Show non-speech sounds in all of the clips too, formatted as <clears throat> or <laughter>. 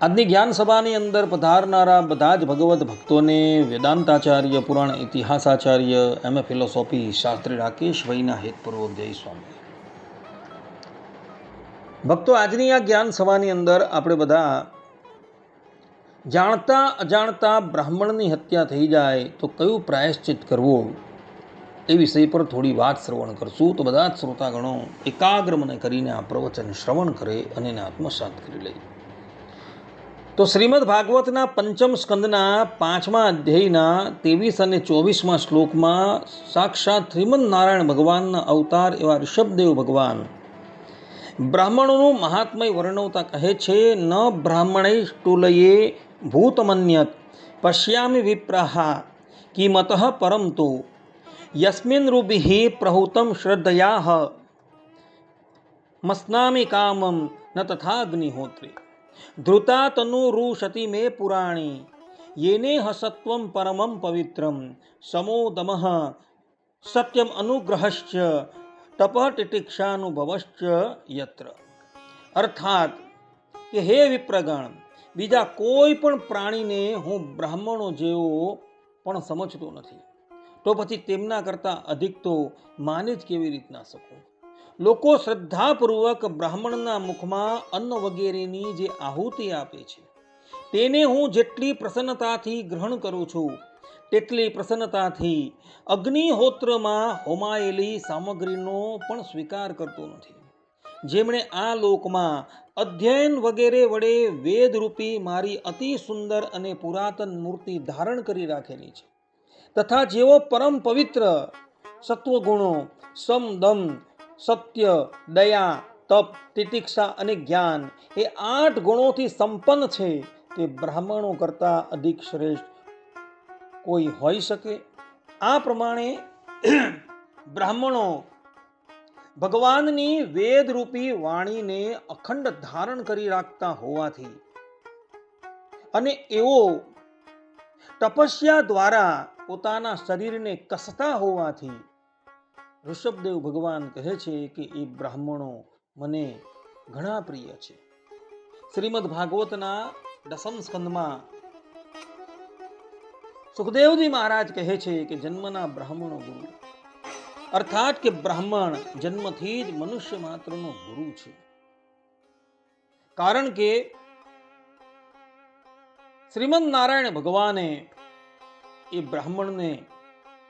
આજની જ્ઞાન સભાની અંદર પધારનારા બધા જ ભગવત ભક્તોને વેદાંતાચાર્ય, પુરાણ ઇતિહાસાચાર્ય, એમ. એ. ફિલોસોફી, શાસ્ત્રી રાકેશ ભાઈના હેતપૂર્વક જય સ્વામી. ભક્તો, આજની આ જ્ઞાન સભાની અંદર આપણે બધા જાણતા અજાણતા બ્રાહ્મણની હત્યા થઈ જાય તો કયું પ્રાયશ્ચિત કરવું? એ વિષય પર થોડી વાત શ્રવણ કરશું. તો બધા જ શ્રોતાગણો એકાગ્ર મને કરીને આ પ્રવચન શ્રવણ કરે અને એને આત્મસાત કરી લે. તો શ્રીમદ ભાગવતના પંચમ સ્કંદના પાંચમા અધ્યાયના ત્રેવીસ અને ચોવીસમાં શ્લોકમાં સાક્ષાત નારાયણ ભગવાનના અવતાર એવા ઋષભદેવ ભગવાન, બ્રાહ્મણોનું મહાત્મય વર્ણવતા કહે છે, ન બ્રાહ્મણે ટુલયે ભૂતમન્યત પશ્યામિ વિપ્રાહ કિમત પરમ તો, યસ્મિન રૂભિ પ્રહુતમ શ્રદ્ધયા મસ્નામી કામમ ન તથાગ્નિહોત્રે. ધૃતા તનુરુષતિ મે પુરાણી, યેને સત્વમ પરમમ પવિત્રમ સમોદમ સત્યમ અનુગ્રહશ્ચ, તપ તિતિક્ષાનુભવશ્ચ યત્ર. અર્થાત કે હે વિપ્રગણ, બીજા કોઈ પણ પ્રાણીને હું બ્રાહ્મણો જેવો પણ સમજતો નથી. તો પછી તેમના કરતાં અધિક તો માની જ કેવી રીતના શકું? લોકો શ્રદ્ધાપૂર્વક બ્રાહ્મણના મુખમાં અન્ન વગેરેની જે આહુતિ આપે છે, તેને હું જેટલી પ્રસન્નતાથી ગ્રહણ કરું છું, તેટલી પ્રસન્નતાથી અગ્નિહોત્રમાં હોમાયેલી સામગ્રીનો પણ સ્વીકાર કરતો નથી. જેમણે આ લોકમાં અધ્યયન વગેરે વડે વેદરૂપી મારી અતિ સુંદર અને પુરાતન મૂર્તિ ધારણ કરી રાખેલી છે, તથા જેઓ પરમ પવિત્ર સત્વગુણો સમદમ સત્ય, દયા, તપ, તિતિક્ષા અને જ્ઞાન એ આઠ ગુણોથી સંપન્ન છે. તે બ્રાહ્મણો કરતાં અધિક શ્રેષ્ઠ કોઈ હોઈ શકે? આ પ્રમાણે <clears throat> બ્રાહ્મણો ભગવાનની વેદરૂપી વાણીને અખંડ ધારણ કરી રાખતા હોવાથી અને એવો તપસ્યા દ્વારા પોતાના શરીરને કસતા હોવાથી ઋષભદેવ ભગવાન કહે છે કે એ બ્રાહ્મણો મને ઘણા પ્રિય છે. શ્રીમદ ભાગવતના દસમ સ્કંદમાં સુખદેવજી મહારાજ કહે છે કે જન્મના બ્રાહ્મણો ગુરુ. અર્થાત કે બ્રાહ્મણ જન્મથી જ મનુષ્ય માત્રનો ગુરુ છે. કારણ કે શ્રીમદ નારાયણ ભગવાને એ બ્રાહ્મણને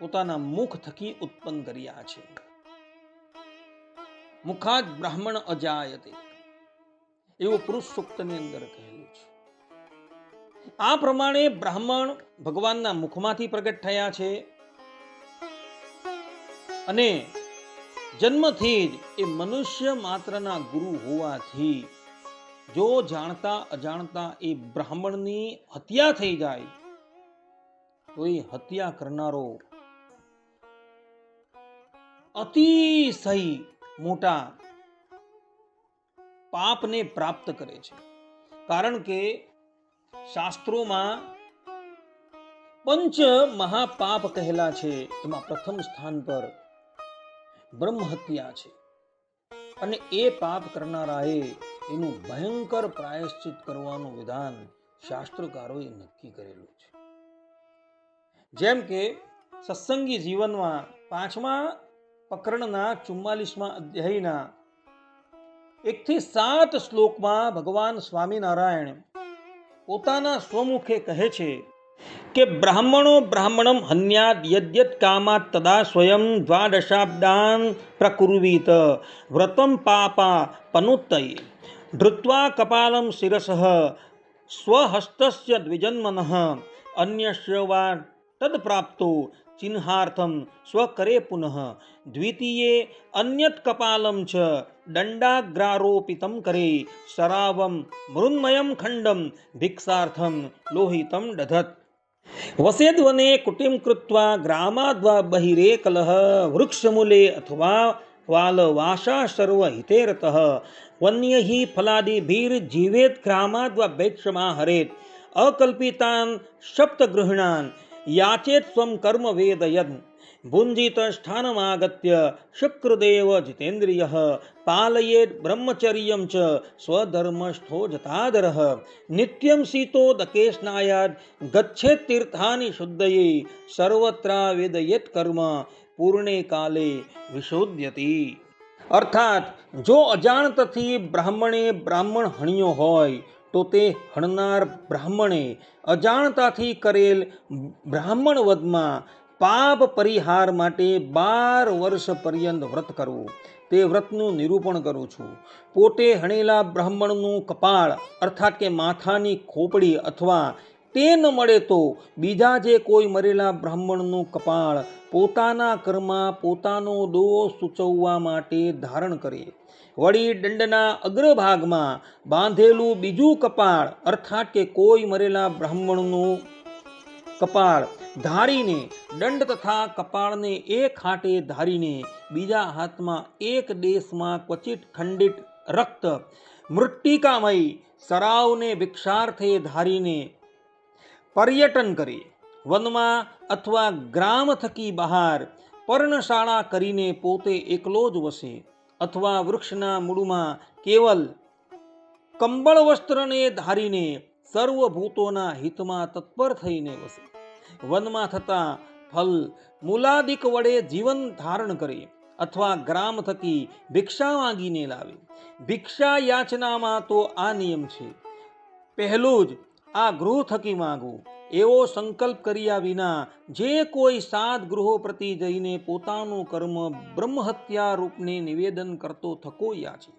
પોતાના મુખ થકી ઉત્પન્ન કર્યા છે. મુખાદ બ્રાહ્મણ અજાયતે. એવું પુરુષ સૂક્તની અંદર કહેલું છે. આ પ્રમાણે બ્રાહ્મણ ભગવાનના મુખમાંથી પ્રગટ થયા છે અને જન્મથી જ એ મનુષ્ય માત્રના ગુરુ હોવાથી જો જાણતા અજાણતા એ બ્રાહ્મણની હત્યા થઈ જાય, તો એ હત્યા કરનારો અતિશય મોટા પાપને પ્રાપ્ત કરે છે. કારણ કે શાસ્ત્રોમાં પંચ મહાપાપ કહેલા છે. એમાં પ્રથમ સ્થાન પર બ્રહ્મ હત્યા છે. અને એ પાપ કરનારાએ એનું ભયંકર પ્રાયશ્ચિત કરવાનું વિધાન શાસ્ત્રકારોએ નક્કી કરેલું છે. જેમ કે સત્સંગી જીવનમાં પાંચમા પ્રકરણના ચુમ્માલીસમાં અધ્યાયના એકથી સાત શ્લોકમાં ભગવાન સ્વામિનારાયણ પોતાના સ્વમુખે કહે છે કે બ્રાહ્મણો બ્રાહ્મણમ હન્યાદ યદ્યત કામાત તદા સ્વયં દ્વાદશાબ્દાન પ્રકુર્વીત, વ્રતમ પાપા પનુત્તય. ધૃત્વા કપાલમ શિરસ, સ્વહસ્તસ્ય દ્વિજન્મન અન્યસ્ય વા તદ પ્રાપ્તો ચિહ્નાર્થમ સ્વકરે પુનઃ દ્વિતીયે અન્યત કપાલમ છ દંડાગ્રારોપિતમ કરે શરાવમ મૃન્મયમ ખંડમ ભિક્ષાર્થમ લોહિતમ દધત વસેદ્વને કુટિમ કૃત્વા ગ્રામાદ્વા બહિરે કલહ વૃક્ષમૂલે અથવા વાલવાસા સર્વ હિતેરતઃ વન્ય ફલાદિભીર જીવેત ગ્રામાદ્વા ભેક્ષમા હરેત અકલ્પિતાન સપ્તગૃહિણાન યાચેત સ્વમ કર્મ વેદયન ભુંજીત સ્થાનમાગત્ય શુક્રદેવ જીતેન્દ્રિય પાલયેત બ્રહ્મચર્યમ ચ સ્વધર્મસ્થો જતાદરઃ નિત્યમ શીતો દકેશનાયાદ ગચ્છેત તીર્થાની શુદ્ધયે સર્વત્રા વેદયેત કર્મ પૂર્ણે કાલે વિશોધ્યતિ અર્થાત જો અજાણતથી બ્રાહ્મણે બ્રાહ્મણ હણ્યો હોય તો તે હણનાર બ્રાહ્મણે અજાણતાથી કરેલ બ્રાહ્મણ વધમાં પાપ પરિહાર માટે બાર વર્ષ પર્યંત વ્રત કરવું. તે વ્રતનું નિરૂપણ કરું છું. પોતે હણેલા બ્રાહ્મણનું કપાળ, અર્થાત કે માથાની ખોપડી અથવા તે ન મળે તો બીજા જે કોઈ મરેલા બ્રાહ્મણનું કપાળ પોતાના કર્મમાં પોતાનો દોષ સૂચવવા માટે ધારણ કરે. વળી દંડના અગ્રભાગમાં બાંધેલું બીજું કપાળ, અર્થાત કે કોઈ મરેલા બ્રાહ્મણનું કપાળ ધારીને, દંડ તથા કપાળને એક હાથે ધારીને બીજા હાથમાં એક દેશમાં ક્વચિત ખંડિત રક્ત, મૃત્તિકામય, સરાવને ભિક્ષાર્થે ધારીને પર્યટન કરે વનમાં અથવા ગ્રામ થકી બહાર પર્ણશાળા કરીને પોતે એકલો જ વસે અથવા વૃક્ષના મૂળમાં કેવલ કંબળ વસ્ત્રને ધારીને સર્વભૂતોના હિતમાં તત્પર થઈને વસે. વનમાં થતા ફલ મૂલાદિક વડે જીવન ધારણ કરે અથવા ગ્રામ થકી ભિક્ષા માંગીને લાવે. ભિક્ષા યાચનામાં તો આ નિયમ છે. પહેલું જ આ ગૃહ થકી માંગવું એવો સંકલ્પ કર્યા વિના જે કોઈ સાત ગૃહો પ્રતિ જઈને પોતાનું કર્મ બ્રહ્મહત્યા રૂપને નિવેદન કરતો થકો યાચે.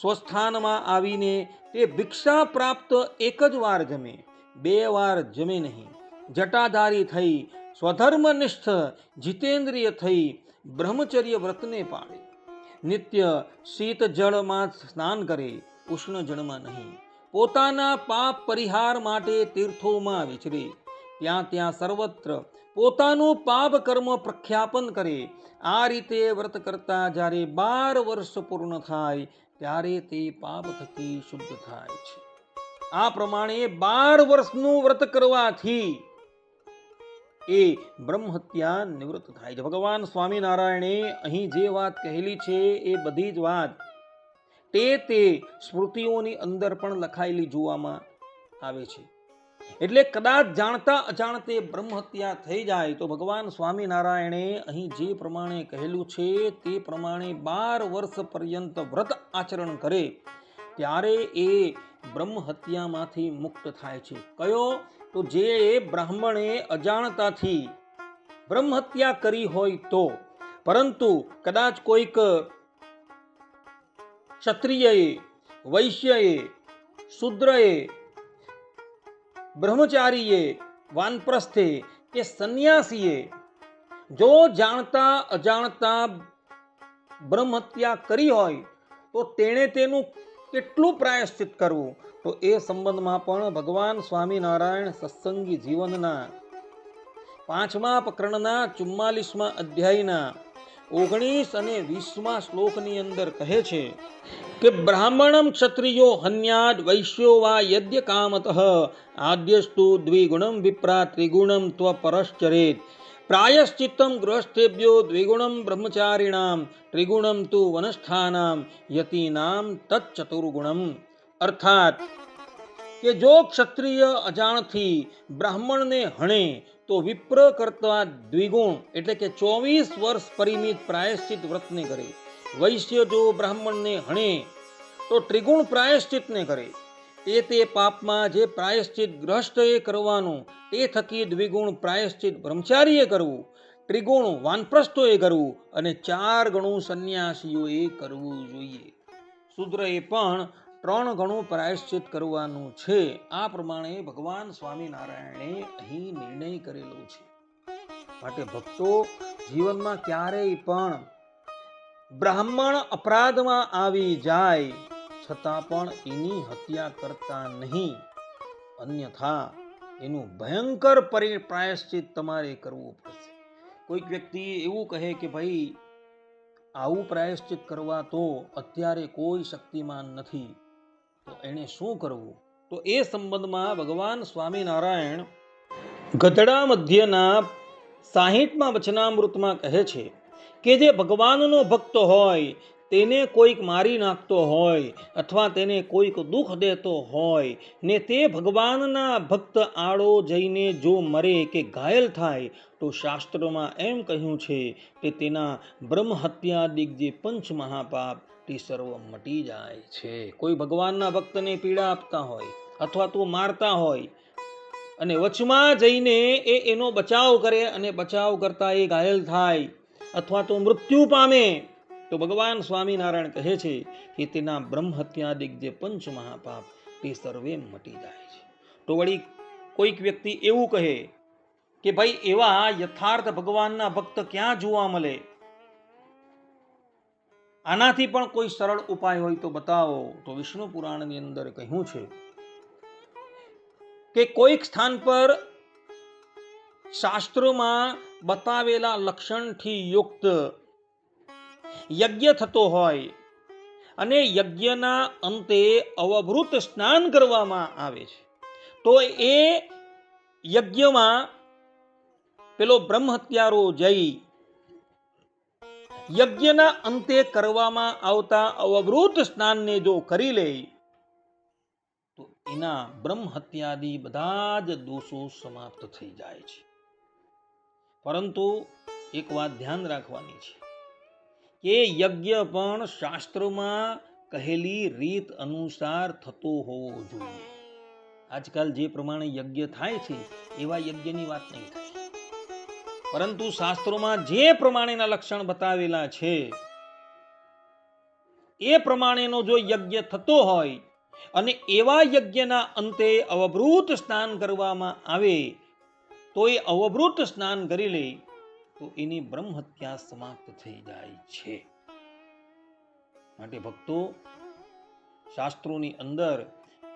સ્વસ્થાનમાં આવીને તે ભિક્ષા પ્રાપ્ત એક જ વાર જમે, બે વાર જમે નહીં. જટાધારી થઈ, સ્વધર્મનિષ્ઠ જીતેન્દ્રિય થઈ, બ્રહ્મચર્ય વ્રતને પાળે. નિત્ય શીત જળમાં સ્નાન કરે ઉષ્ણ જળમાં નહીં. પોતાના પાપ પરિહાર માટે તીર્થોમાં વિચરે. ત્યાં ત્યાં સર્વત્ર પોતાનું પાપ કર્મ પ્રખ્યાપન કરે. આ રીતે વ્રત કરતા જ્યારે બાર વર્ષ પૂર્ણ થાય, ત્યારે તે પાપ થકી શુદ્ધ થાય છે. આ પ્રમાણે બાર વર્ષનું વ્રત કરવાથી એ બ્રહ્મહત્યા નિવૃત્ત થાય છે. ભગવાન સ્વામિનારાયણે અહીં જે વાત કહેલી છે, એ બધી જ વાત તે તે સ્મૃતિઓની અંદર પણ લખાયેલી જોવામાં આવે છે. એટલે કદાચ જાણતા અજાણતે બ્રહ્મહત્યા થઈ જાય તો ભગવાન સ્વામિનારાયણે અહીં જે પ્રમાણે કહેલું છે તે પ્રમાણે બાર વર્ષ પર્યંત વ્રત આચરણ કરે ત્યારે એ બ્રહ્મહત્યામાંથી મુક્ત થાય છે. કયો? તો જે બ્રાહ્મણે અજાણતાથી બ્રહ્મહત્યા કરી હોય તો, પરંતુ કદાચ કોઈક ક્ષત્રિયએ, વૈશ્યએ, શૂદ્રએ, બ્રહ્મચારીએ, વાનપ્રસ્થે કે સંન્યાસીએ, જો જાણતા, અજાણતા બ્રહ્મહત્યા કરી હોય, તો તેણે તેનું કેટલું પ્રાયશ્ચિત કરવું? તો એ સંબંધમાં પણ ભગવાન સ્વામિનારાયણ સત્સંગી જીવનના પાંચમા પ્રકરણના ચુમ્માલીસમાં અધ્યાયના ઓગણીસ અને વીસમાં શ્લોકની અંદર કહે છે કે બ્રાહ્મણમ ક્ષત્રિયો હન્યાદ વૈશ્યો વા યદ્ય કામતઃ આદ્યસ્તુ દ્વિગુણમ વિપ્રા ત્રિગુણમ ત્વ પરશ્ચરેત પ્રાયશ્ચિત્તમ ગૃહસ્થેભ્યો દ્વિગુણમ બ્રહ્મચારીણામ, ત્રિગુણમ તુ વનસ્થાનામ યતીનામ તચ્ચતુર્ગુણમ અર્થાત કે જો ક્ષત્રિય અજાણથી બ્રાહ્મણને હણે તો વિપ્ર કરતા દ્વિગુણ એટલે કે ચોવીસ વર્ષ પરિમિત પ્રાયશ્ચિત વ્રતને કરે. વૈશ્ય જો બ્રાહ્મણને હણે, તો ત્રિગુણ પ્રાયશ્ચિતને કરે. એ તે પાપમાં જે પ્રાયશ્ચિત ગ્રહસ્થએ કરવાનું એ થકી દ્વિગુણ પ્રાયશ્ચિત બ્રહ્મચારીએ કરવું, ત્રિગુણ વાનપ્રસ્થોએ કરવું અને ચાર ગણું સંન્યાસીઓએ કરવું જોઈએ. શુદ્રએ પણ ત્રણ ગણું પ્રાયશ્ચિત કરવાનું છે. આ પ્રમાણે ભગવાન સ્વામિનારાયણે અહીં નિર્ણય કરેલો છે. માટે ભક્તો જીવનમાં ક્યારેય પણ બ્રાહ્મણ અપરાધમાં આવી જાય છતાં પણ એની હત્યા કરતા નહીં. અન્યથા એનું ભયંકર પરિ પ્રાયશ્ચિત તમારે કરવું પડશે. કોઈક વ્યક્તિ એવું કહે કે ભાઈ, આવું પ્રાયશ્ચિત કરવા તો અત્યારે કોઈ શક્તિમાન નથી. તો એણે શું કરવું? તો એ સંબંધમાં ભગવાન સ્વામિનારાયણ ગધડા મધ્યના સાહીઠમાં વચનામૃતમાં કહે છે કે જે ભગવાનનો ભક્ત હોય, તેને કોઈક મારી નાખતો હોય અથવા તેને કોઈક દુઃખ દેતો હોય, ને તે ભગવાનના ભક્ત આડો જઈને જો મરે કે ઘાયલ થાય, તો શાસ્ત્રોમાં એમ કહ્યું છે કે તેના બ્રહ્મહત્યાદિક જે પંચ મહાપાપ તે સર્વ મટી જાય છે. કોઈ ભગવાનના ભક્તને પીડા આપતા હોય અથવા તો મારતા હોય અને વચમાં જઈને એ એનો બચાવ કરે અને બચાવ કરતા એ ઘાયલ થાય અથવા તો મૃત્યુ પામે, તો ભગવાન સ્વામિનારાયણ કહે છે કે તેના બ્રહ્મ હત્યાદિક જે પંચ મહાપાપ તે સર્વે મટી જાય છે. તો વળી કોઈક વ્યક્તિ એવું કહે કે ભાઈ એવા યથાર્થ ભગવાનના ભક્ત ક્યાં જોવા મળે? આનાથી પણ કોઈ સરળ ઉપાય હોય તો બતાવો. તો વિષ્ણુ પુરાણની અંદર કહ્યું છે કે કોઈક સ્થાન પર શાસ્ત્રોમાં બતાવેલા લક્ષણથી યુક્ત યજ્ઞ થતો હોય અને યજ્ઞના અંતે અવભૃત સ્નાન કરવામાં આવે છે. તો એ યજ્ઞમાં પેલો બ્રહ્મ હત્યારો જઈ યજ્ઞના અંતે કરવામાં આવતા અવભૃત સ્નાનને જો કરી લે, તો એના બ્રહ્મ હત્યાદિ બધા જ દોષો સમાપ્ત થઈ જાય છે. પરંતુ એક વાત ધ્યાન રાખવાની છે કે યજ્ઞ પણ શાસ્ત્રોમાં કહેલી રીત અનુસાર થતો હોવો જોઈએ. આજકાલ જે પ્રમાણે યજ્ઞ થાય છે, એવા યજ્ઞની વાત નહીં થાય. પરંતુ શાસ્ત્રોમાં જે પ્રમાણેના લક્ષણ બતાવેલા છે, એ પ્રમાણેનો જો યજ્ઞ થતો હોય અને એવા યજ્ઞના અંતે અવભૃત સ્નાન કરવામાં આવે, તો એ અવભૃત સ્નાન કરી લે, તો એની બ્રહ્મ હત્યા સમાપ્ત થઈ જાય છે. માટે ભક્તો, શાસ્ત્રોની અંદર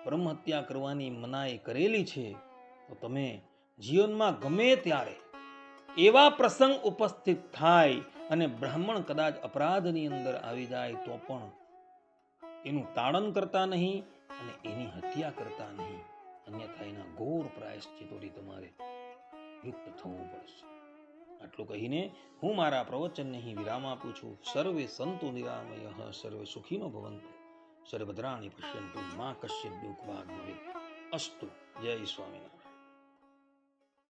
બ્રહ્મ હત્યા કરવાની મનાઈ કરેલી છે, તો તમે જીવનમાં ગમે ત્યારે એવા પ્રસંગ ઉપસ્થિત થાય અને બ્રાહ્મણ કદાચ અપરાધની અંદર આવી જાય તો પણ એનું તાળન કરતા નહીં અને એની હત્યા કરતા નહીં. અન્યથા એના ઘોર પ્રાયશ્ચિતોથી તમારે યુક્ત થવું પડશે. આટલું કહીને હું મારા પ્રવચનને અહીં વિરામ આપું છું. સર્વે સંતો નિરામય, સર્વે સુખીનો ભવંતુ. સર્વદ્રાણી પશ્યંતુ મા કશ્ય દુઃખ ભાગ અસ્તુ. જય સ્વામિનારાયણ.